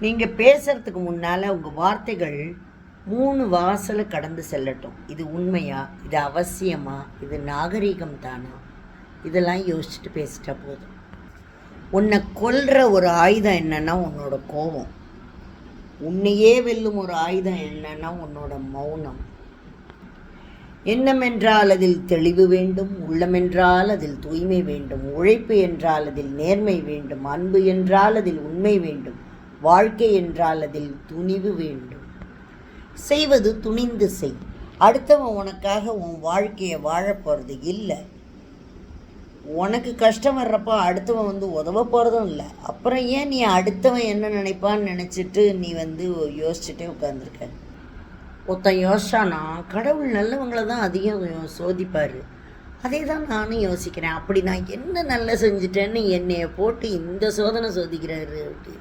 நீங்கள் பேசுகிறதுக்கு முன்னால் உங்கள் வார்த்தைகள் மூணு வாசலை கடந்து செல்லட்டும். இது உண்மையா? இது அவசியமா? இது நாகரீகம் தானா? இதெல்லாம் யோசிச்சுட்டு பேசிட்டா போதும். உன்னை கொல்ற ஒரு ஆயுதம் என்னன்னா உன்னோட கோபம். உன்னையே வெல்லும் ஒரு ஆயுதம் என்னன்னா உன்னோட மௌனம். எண்ணமென்றால் அதில் தெளிவு வேண்டும் உள்ளமென்றால் அதில் தூய்மை வேண்டும் உழைப்பு என்றால் அதில் நேர்மை வேண்டும் அன்பு என்றால் அதில் உண்மை வேண்டும். வாழ்க்கை என்றால் அதில் துணிவு வேண்டும். செய்வது துணிந்து செய். அடுத்தவன் உனக்காக உன் வாழ்க்கையை வாழ போகிறது இல்லை. உனக்கு கஷ்டம் வர்றப்போ அடுத்தவன் வந்து உதவ போகிறதும் இல்லை. அப்புறம் ஏன் நீ அடுத்தவன் என்ன நினைப்பான்னு நினச்சிட்டு நீ வந்து யோசிச்சுட்டே உட்காந்துருக்க ஒருத்தன் யோசிச்சானா கடவுள் நல்லவங்களை தான் அதிகம் சோதிப்பார். அதே தான் நானும் யோசிக்கிறேன். அப்படி நான் என்ன நல்லா செஞ்சுட்டேன்னு என்னைய போட்டு இந்த சோதனை சோதிக்கிறாரு அப்படி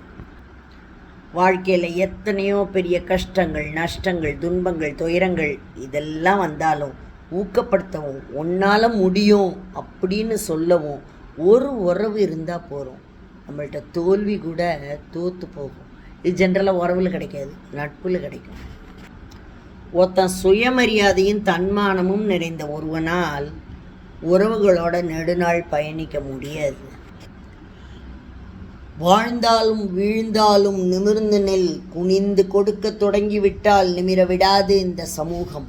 வாழ்க்கையில் எத்தனையோ பெரிய கஷ்டங்கள் நஷ்டங்கள் துன்பங்கள் துயரங்கள் இதெல்லாம் வந்தாலும் ஊக்கப்படுத்தவும் உன்னால் முடியும் அப்படின்னு சொல்லவும் ஒரு உறவு இருந்தால் போகிறோம் நம்மள்ட்ட தோல்வி கூட தோற்று போகும். இது ஜென்ரலாக உறவில் கிடைக்காது நட்பில் கிடைக்கும். ஒருத்தன் சுயமரியாதையும் தன்மானமும் நிறைந்த ஒருவனால் உறவுகளோட நெடுநாள் பயணிக்க முடியாது. வாழ்ந்தாலும் வீழ்ந்தாலும் நிமிர்ந்து நெல் குனிந்து கொடுக்க தொடங்கிவிட்டால் நிமிர விடாது இந்த சமூகம்.